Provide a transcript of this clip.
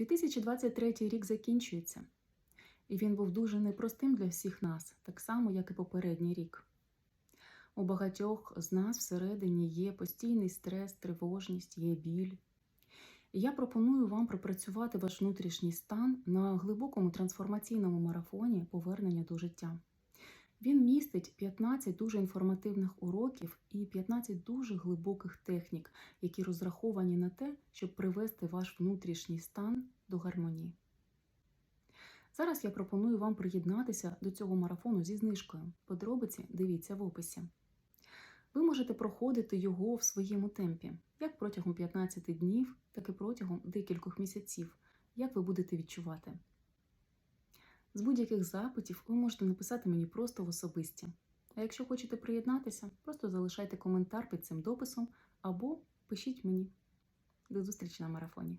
2023 рік закінчується, і він був дуже непростим для всіх нас, так само, як і попередній рік. У багатьох з нас всередині є постійний стрес, тривожність, є біль. Я пропоную вам пропрацювати ваш внутрішній стан на глибокому трансформаційному марафоні повернення до життя. Він містить 15 дуже інформативних уроків і 15 дуже глибоких технік, які розраховані на те, щоб привести ваш внутрішній стан до гармонії. Зараз я пропоную вам приєднатися до цього марафону зі знижкою. Подробиці дивіться в описі. Ви можете проходити його в своєму темпі, як протягом 15 днів, так і протягом декількох місяців, як ви будете відчувати. З будь-яких запитів ви можете написати мені просто в особисті. А якщо хочете приєднатися, просто залишайте коментар під цим дописом або пишіть мені. До зустрічі на марафоні!